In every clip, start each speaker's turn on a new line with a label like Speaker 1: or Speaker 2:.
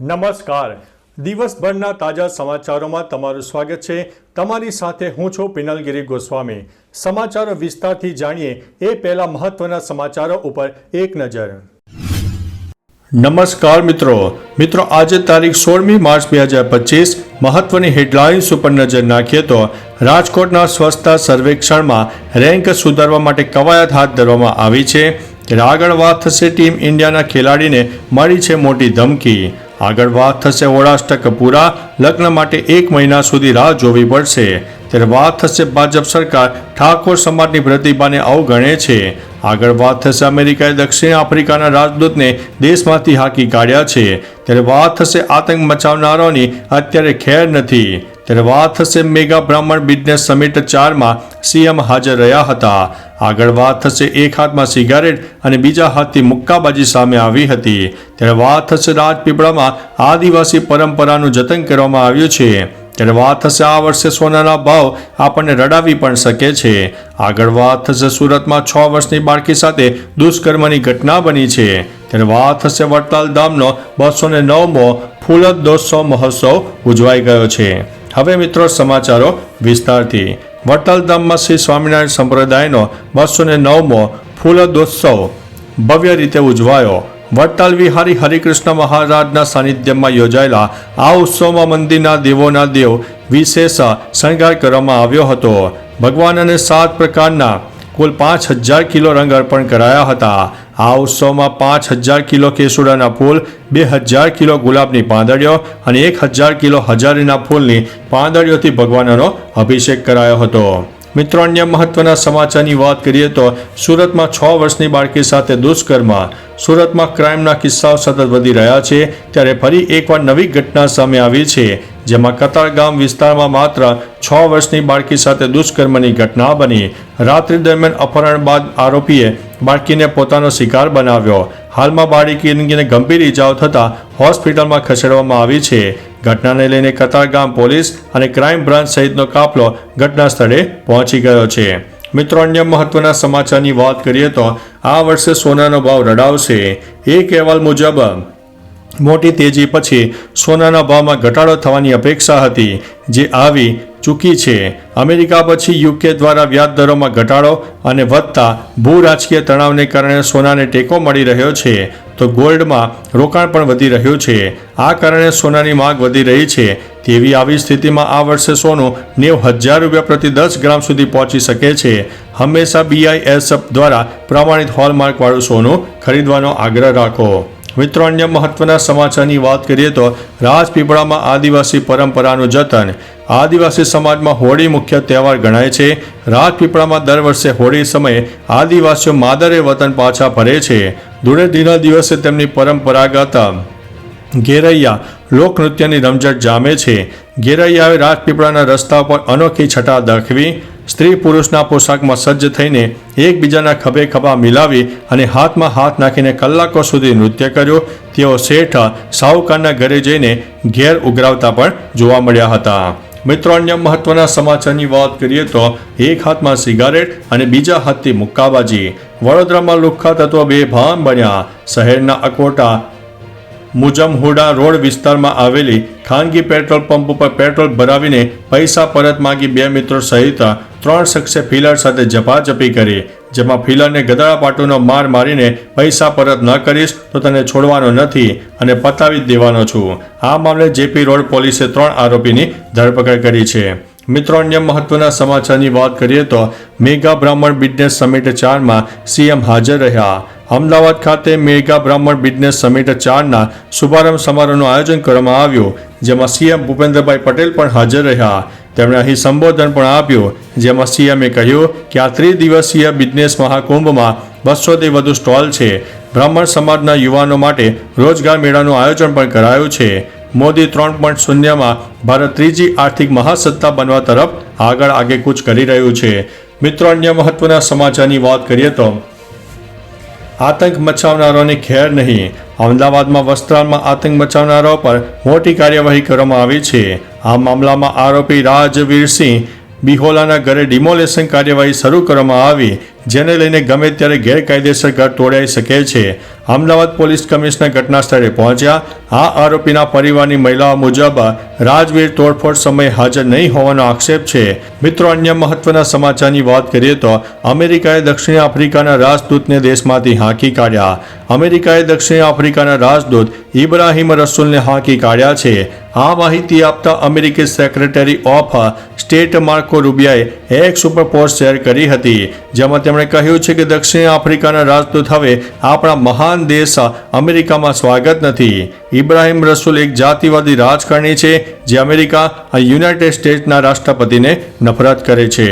Speaker 1: નમસ્કાર. દિવસભરના તાજા સમાચારોમાં તમારું સ્વાગત છે. તમારી સાથે હું છું પિનલગીરી ગોસ્વામી. સમાચારો વિસ્તારથી જાણીએ એ પહેલા મહત્વના સમાચારો ઉપર એક નજર. નમસ્કાર મિત્રો. મિત્રો, આજે તારીખ સોળમી માર્ચ બે હજાર પચીસ, મહત્વની હેડલાઇન્સ ઉપર નજર નાખીએ તો રાજકોટના સ્વચ્છતા સર્વેક્ષણમાં રેન્ક સુધારવા માટે કવાયત હાથ ધરવામાં આવી છે. વાત થશે ટીમ ઇન્ડિયાના ખેલાડીને મળી છે મોટી ધમકી. આગળ વાત થશે ઓળાષ્ટક પૂરા લગ્ન માટે એક મહિના સુધી રાહ જોવી પડશે. ત્યારે વાત થશે ભાજપ સરકાર ઠાકોર સમાજની પ્રતિભાને અવગણે છે. આગળ વાત થશે અમેરિકાએ દક્ષિણ આફ્રિકાના રાજદૂતને દેશમાંથી હાકી કાઢ્યા છે. ત્યારે વાત થશે આતંક મચાવનારાઓની. અત્યારે ખેર નથી. ત્યારે વાત થશે મેગા બ્રાહ્મણ બિઝનેસ સમિટ ચારમાં સીએમ હાજર રહ્યા હતા. આગળ વાત થશે એક હાથમાં સિગારેટ અને બીજા હાથથી મુક્કાબાજી સામે આવી હતી. ત્યારે વાત થશે રાજપીપળામાં આદિવાસી પરંપરાનું જતન કરવામાં આવ્યું છે. ત્યારે વાત થશે આ વર્ષે સોનાના ભાવ આપણને રડાવી પણ શકે છે. આગળ વાત થશે સુરતમાં છ વર્ષની બાળકી સાથે દુષ્કર્મની ઘટના બની છે. ત્યારે વાત થશે વડતાલ ધામનો બસો ને નવમો ફૂલદોત્સવ મહોત્સવ ઉજવાઈ ગયો છે. હવે મિત્રો સમાચારો વિસ્તારથી. વડતાલ ધામમાં શ્રી સ્વામિનારાયણ સંપ્રદાયનો બસો ને નવમો ફૂલદોત્સવ ભવ્ય રીતે ઉજવાયો. વડતાલ વિહારી હરિકૃષ્ણ મહારાજના સાનિધ્યમાં યોજાયેલા આ ઉત્સવમાં મંદિરના દેવોના દેવ વિશેષ શણગાર કરવામાં આવ્યો હતો. ભગવાન અને સાત પ્રકારના કુલ પાંચ હજાર કિલો રંગ અર્પણ કરાયા હતા. આ ઉત્સવમાં પાંચ હજાર કિલો કેસુડાના ફૂલ, બે હજાર કિલો ગુલાબની પાંદડીઓ અને એક હજાર કિલો હજારીના ફૂલની પાંદડીઓથી ભગવાનનો અભિષેક કરાયો હતો. મિત્રો, અન્ય મહત્વના સમાચારની વાત કરીએ તો સુરતમાં છ વર્ષની બાળકી સાથે દુષ્કર્મ. સુરતમાં ક્રાઇમના કિસ્સાઓ સતત વધી રહ્યા છે. ત્યારે ફરી એકવાર નવી ઘટના સામે આવી છે. જેમાં કતારગામ વિસ્તારમાં માત્ર છ વર્ષની બાળકી સાથે દુષ્કર્મની ઘટના બની. રાત્રિ દરમિયાન અપહરણ બાદ આરોપીએ બાળકીને પોતાનો શિકાર બનાવ્યો. હાલમાં બાળકીને ગંભીર ઇજાઓ થતાં હોસ્પિટલમાં ખસેડવામાં આવી છે. ઘટનાને લઈને કતારગામ પોલીસ અને ક્રાઇમ બ્રાન્ચ સહિતનો કાફલો ઘટના સ્થળે પહોંચી ગયો છે. મિત્રો, અન્ય મહત્વના સમાચારની વાત કરીએ તો આ વર્ષે સોનાનો ભાવ રડાવશે. એક અહેવાલ મુજબ મોટી તેજી પછી સોનાના ભાવમાં ઘટાડો થવાની અપેક્ષા હતી, જે આવી ચૂકી છે. અમેરિકા પછી યુકે દ્વારા વ્યાજ દરોમાં ઘટાડો અને વધતા ભૂ રાજકીય તણાવને કારણે સોનાને ટેકો મળી રહ્યો છે, તો ગોલ્ડમાં રોકાણ પણ વધી રહ્યું છે. આ કારણે સોનાની માંગ વધી રહી છે. તેવી આવી સ્થિતિમાં આ વર્ષે સોનું નેવ હજાર રૂપિયા પ્રતિ દસ ગ્રામ સુધી પહોંચી શકે છે. હંમેશા બીઆઈએસએફ દ્વારા પ્રમાણિત હોલમાર્કવાળું સોનું ખરીદવાનો આગ્રહ રાખો. મિત્રો, અન્ય મહત્વના સમાચારની વાત કરીએ તો રાજપીપળામાં આદિવાસી પરંપરાનું જતન. આદિવાસી સમાજમાં હોળી મુખ્ય તહેવાર ગણાય છે. રાજપીપળામાં દર વર્ષે હોળી સમયે આદિવાસીઓ માદરે વતન પાછા ફરે છે. ધૂળેટીના દિવસે તેમની પરંપરાગત ઘેરૈયા લોકનૃત્યની રમઝટ જામે છે. ઘેરૈયાએ રાજપીપળાના રસ્તા પર અનોખી છટા દાખવી સ્ત્રી પુરુષના પોશાકમાં સજ્જ થઈને એકબીજાના ખભે ખભા મિલાવી અને હાથમાં હાથ નાખીને કલાકો સુધી નૃત્ય કર્યું, તેઓ શેઠ સાહુકારના ઘરે જઈને ઘેર ઉઘરાવતા પણ જોવા મળ્યા હતા. મિત્રો, અન્ય મહત્વના સમાચારની વાત કરીએ તો એક હાથમાં સિગારેટ અને બીજા હાથથી મુક્કાબાજી. વડોદરામાં લુખ્ખા તત્વો બેભાન બન્યા. શહેરના અકોટા મુજમહુડા રોડ વિસ્તારમાં આવેલી ખાનગી પેટ્રોલ પંપ ઉપર પેટ્રોલ ભરાવીને પૈસા પરત માંગી બે મિત્રો સહિત ત્રણ શખ્સે ફિલર સાથે ઝપાઝપી કરી. જેમાં ફિલરને ગદડા પાટુનો માર મારીને પૈસા પરત ન કરીશ તો તને છોડવાનો નથી અને પતાવી જ દેવાનો છું. આ મામલે જેપી રોડ પોલીસે ત્રણ આરોપીની ધરપકડ કરી છે. મિત્રો, અન્ય મહત્વના સમાચારની વાત કરીએ તો મેગા બ્રાહ્મણ બિઝનેસ સમિટ ચારમાં સીએમ હાજર રહ્યા. અમદાવાદ ખાતે મેગા બ્રાહ્મણ બિઝનેસ સમિટ ચારના શુભારંભ સમારોહનું આયોજન કરવામાં આવ્યું, જેમાં સીએમ ભૂપેન્દ્રભાઈ પટેલ પણ હાજર રહ્યા. તેમણે અહીં સંબોધન પણ આપ્યું, જેમાં સીએમએ કહ્યું કે આ ત્રિદિવસીય બિઝનેસ મહાકુંભમાં બસોથી વધુ સ્ટોલ છે. બ્રાહ્મણ સમાજના યુવાનો માટે રોજગાર મેળાનું આયોજન પણ કરાયું છે. મોદી ત્રણ પોઈન્ટ શૂન્યમાં ભારત ત્રીજી આર્થિક મહાસત્તા બનવા તરફ આગળ આગેકૂચ કરી રહ્યું છે. મિત્રો, અન્ય મહત્વના સમાચારની વાત કરીએ તો આતંક મચાવનારાઓની ખેર નહીં. અમદાવાદમાં વસ્ત્રાલમાં આતંક મચાવનારાઓ પર મોટી કાર્યવાહી કરવામાં આવી છે. આ મામલામાં આરોપી રાજવીરસિંહ બિહોલાના ઘરે ડિમોલેશન કાર્યવાહી શરૂ કરવામાં આવી. જેને લઈને ગમે ત્યારે ગેરકાયદેસર ઘર તોડાઈ શકે છે. અમદાવાદ પોલીસ કમિશનર ઘટના સ્થળે પહોંચ્યા. આ આરોપીના પરિવારની મહિલાઓ મુજબ રાજવીર તોડફોડ સમયે હાજર નહીં હોવાનો આક્ષેપ છે. મિત્રો, અન્ય મહત્વના સમાચારની વાત કરીએ તો અમેરિકાએ દક્ષિણ આફ્રિકાના રાજદૂતને દેશમાંથી હાંકી કાઢ્યા. અમેરિકાએ દક્ષિણ આફ્રિકાના રાજદૂત ઇબ્રાહિમ રસુલને હાંકી કાઢ્યા છે. આ માહિતી આપતા અમેરિકી સેક્રેટરી ઓફ સ્ટેટ માર્કો રૂબિયાએ એક્સ ઉપર પોસ્ટ શેર કરી હતી, જેમાં તેમણે કહ્યું છે કે દક્ષિણ આફ્રિકાના રાજદૂત હવે આપણા મહાન દેશ અમેરિકામાં સ્વાગત નથી. ઇબ્રાહિમ રસુલ એક જાતિવાદી રાજકારણી છે, જે અમેરિકા યુનાઇટેડ સ્ટેટ્સના રાષ્ટ્રપતિને નફરત કરે છે.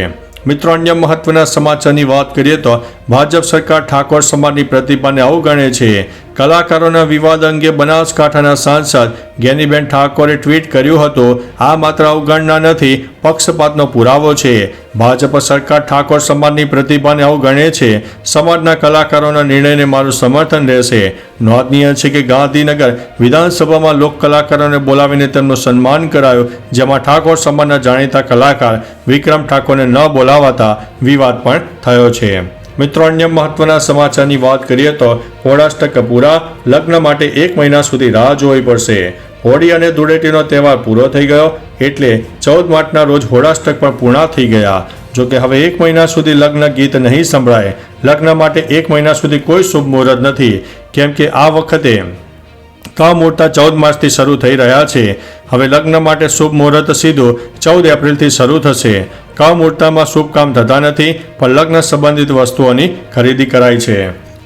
Speaker 1: મિત્રો, અન્ય મહત્વના સમાચારની વાત કરીએ તો ભાજપ સરકાર ઠાકોર સમાજની પ્રતિભાને અવગણે છે. કલાકારોના વિવાદ અંગે બનાસકાંઠાના સાંસદ જ્ઞાનીબેન ઠાકોરે ટ્વીટ કર્યું હતું, આ માત્ર અવગણના નથી, પક્ષપાતનો પુરાવો છે. ભાજપ સરકાર ઠાકોર સમાજની પ્રતિભાને અવગણે છે. સમાજના કલાકારોના નિર્ણયને મારું સમર્થન રહેશે. નોંધનીય છે કે ગાંધીનગર વિધાનસભામાં લોક કલાકારોને બોલાવીને તેમનું સન્માન કરાયું, જેમાં ઠાકોર સમાજના જાણીતા કલાકાર વિક્રમ ઠાકોરને ન બોલાવાતા વિવાદ પણ થયો છે. મિત્રો, અન્ય મહત્વના સમાચારની વાત કરીએ તો હોળાષ્ટક કપૂરા લગ્ન માટે એક મહિના સુધી રાહ જોવી પડશે. હોળી અને ધૂળેટીનો તહેવાર પૂરો થઈ ગયો એટલે ચૌદ માર્ચના રોજ હોળાષ્ટક પણ પૂર્ણ થઈ ગયા. જોકે હવે એક મહિના સુધી લગ્ન ગીત નહીં સંભળાય. લગ્ન માટે એક મહિના સુધી કોઈ શુભ મુહૂર્ત નથી. કેમ કે આ વખતે કમુહૂર્ત ચૌદ માર્ચથી શરૂ થઈ રહ્યા છે. હવે લગ્ન માટે શુભ મુહૂર્ત સીધું ચૌદ એપ્રિલથી શરૂ થશે. કમુહૂર્તમાં શુભ કામ થતા નથી, પણ લગ્ન સંબંધિત વસ્તુઓની ખરીદી કરાય છે.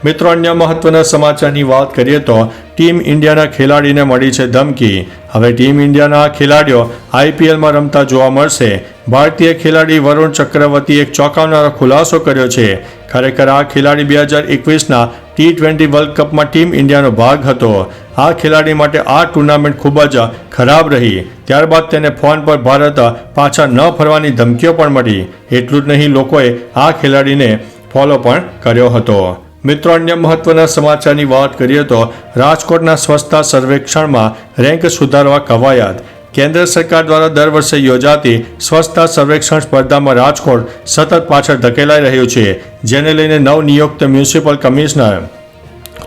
Speaker 1: મિત્રો, અન્ય મહત્વના સમાચારની વાત કરીએ તો ટીમ ઇન્ડિયાના ખેલાડીને મળી છે ધમકી. હવે ટીમ ઇન્ડિયાના ખેલાડીઓ આઈપીએલમાં રમતા જોવા મળશે. ભારતીય ખેલાડી વરુણ ચક્રવર્તીએ એક ચોંકાવનારો ખુલાસો કર્યો છે. ખરેખર આ ખેલાડી બે હજાર એકવીસના ટી ટ્વેન્ટી વર્લ્ડ કપમાં ટીમ ઇન્ડિયાનો ભાગ હતો. આ ખેલાડી માટે આ ટુર્નામેન્ટ ખૂબ જ ખરાબ રહી. ત્યારબાદ તેને ફોન પર ભારત પાછા ન ફરવાની ધમકીઓ પણ મળી. એટલું જ નહીં, લોકોએ આ ખેલાડીને ફોલો પણ કર્યો હતો. મિત્રો, અન્ય મહત્વના સમાચારની વાત કરીએ તો રાજકોટના સ્વચ્છતા સર્વેક્ષણમાં રેન્ક સુધારવા કવાયત. કેન્દ્ર સરકાર દ્વારા દર વર્ષે યોજાતી સ્વચ્છતા સર્વેક્ષણ સ્પર્ધામાં રાજકોટ સતત પાછળ ધકેલાઈ રહ્યું છે. જેને લઈને નવનિયુક્ત મ્યુનિસિપલ કમિશનર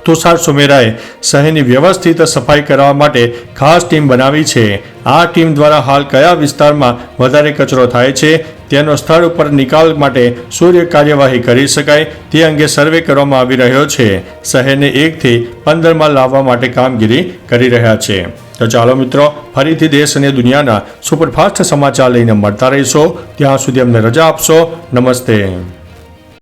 Speaker 1: તુષાર સુમેરાએ શહેરની વ્યવસ્થિત સફાઈ કરવા માટે ખાસ ટીમ બનાવી છે. આ ટીમ દ્વારા હાલ કયા વિસ્તારમાં વધારે કચરો થાય છે, તેનો સ્થળ ઉપર નિકાલ માટે સૂર્ય કાર્યવાહી કરી શકાય, તે અંગે સર્વે કરવામાં આવી રહ્યો છે. શહેરને એકથી પંદરમાં લાવવા માટે કામગીરી કરી રહ્યા છે. તો ચાલો મિત્રો, ફરીથી દેશ અને દુનિયાના સુપરફાસ્ટ સમાચાર લઈને મળતા રહીશો. ત્યાં સુધી અમને રજા આપશો. નમસ્તે.